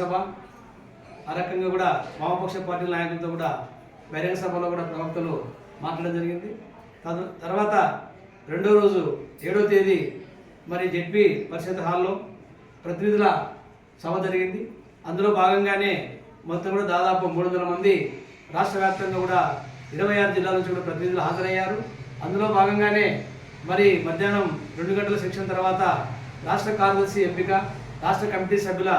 సభ ఆ రకంగా కూడా వామపక్ష పార్టీల నాయకులతో కూడా బహిరంగ సభలో కూడా ప్రవక్తలు మాట్లాడడం జరిగింది. తదు తర్వాత రెండో రోజు ఏడో తేదీ మరి జెడ్పీ పరిషత్ హాల్లో ప్రతినిధుల సభ జరిగింది. అందులో భాగంగానే మొత్తం కూడా దాదాపు మూడు వందల మంది రాష్ట్ర వ్యాప్తంగా కూడా ఇరవై ఆరు జిల్లాల నుంచి కూడా ప్రతినిధులు హాజరయ్యారు. అందులో భాగంగానే మరి మధ్యాహ్నం రెండు గంటల శిక్షణ తర్వాత రాష్ట్ర కార్యదర్శి ఎంపిక రాష్ట్ర కమిటీ సభ్యుల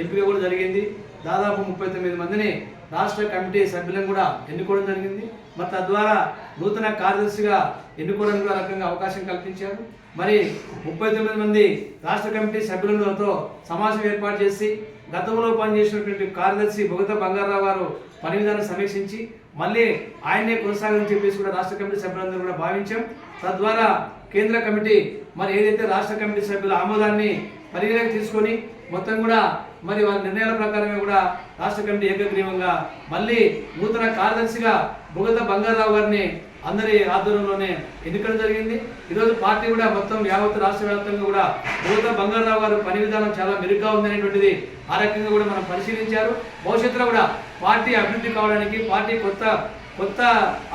ఎంపిక కూడా జరిగింది. దాదాపు ముప్పై తొమ్మిది మందిని రాష్ట్ర కమిటీ సభ్యులను కూడా ఎన్నుకోవడం జరిగింది. మరి తద్వారా నూతన కార్యదర్శిగా ఎన్నుకోవడం కూడా రకంగా అవకాశం కల్పించారు. మరి ముప్పై తొమ్మిది మంది రాష్ట్ర కమిటీ సభ్యులతో సమావేశం ఏర్పాటు చేసి గతంలో పనిచేసినటువంటి కార్యదర్శి భగత బంగారావు గారు పని విధానం సమీక్షించి మళ్ళీ ఆయనే కొనసాగని చెప్పేసి కూడా రాష్ట్ర కమిటీ సభ్యులందరూ కూడా భావించాం. తద్వారా కేంద్ర కమిటీ మరి ఏదైతే రాష్ట్ర కమిటీ సభ్యుల ఆమోదాన్ని పరిగణకు తీసుకొని మొత్తం కూడా మరి వారి నిర్ణయాల ప్రకారమే కూడా రాష్ట్ర కమిటీ ఏకగ్రీవంగా మళ్ళీ నూతన కార్యదర్శిగా భుగత బంగారావు గారిని అందరి ఆధ్వర్యంలోనే ఎన్నికలు జరిగింది. ఈరోజు పార్టీ కూడా మొత్తం యావత్ రాష్ట్ర వ్యాప్తంగా కూడా భూత బంగారావు గారు పని విధానం చాలా మెరుగ్గా ఉందనేటువంటిది ఆ రకంగా కూడా మనం పరిశీలించారు. భవిష్యత్తులో కూడా పార్టీ అభివృద్ధి కావడానికి పార్టీ కొత్త కొత్త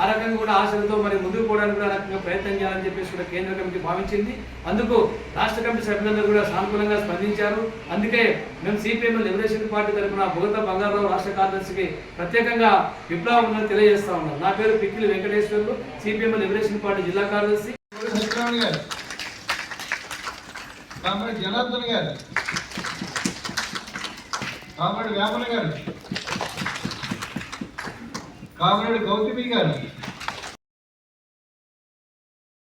ఆ రకంగా కూడా ఆశలతో మరి ముందుకు పోవడానికి కూడా రకంగా ప్రయత్నం చేయాలని చెప్పేసి కూడా కేంద్ర కమిటీ భావించింది. అందుకు రాష్ట్ర కమిటీ సభ్యులందరూ కూడా సానుకూలంగా స్పందించారు. అందుకే మేము సిపిఎం లిబరేషన్ పార్టీ తరఫున భుగత బంగారావు రాష్ట్ర కార్యదర్శికి ప్రత్యేకంగా విప్లవం తెలియజేస్తా ఉన్నాం. నా పేరు Pikkili Venkateswarlu CPM liberation party జిల్లా కార్యదర్శి. గారు. జనార్దన్ గారు. కామ్రేడ్ వేమన గారు. కామ్రేడ్ గౌతమి గారు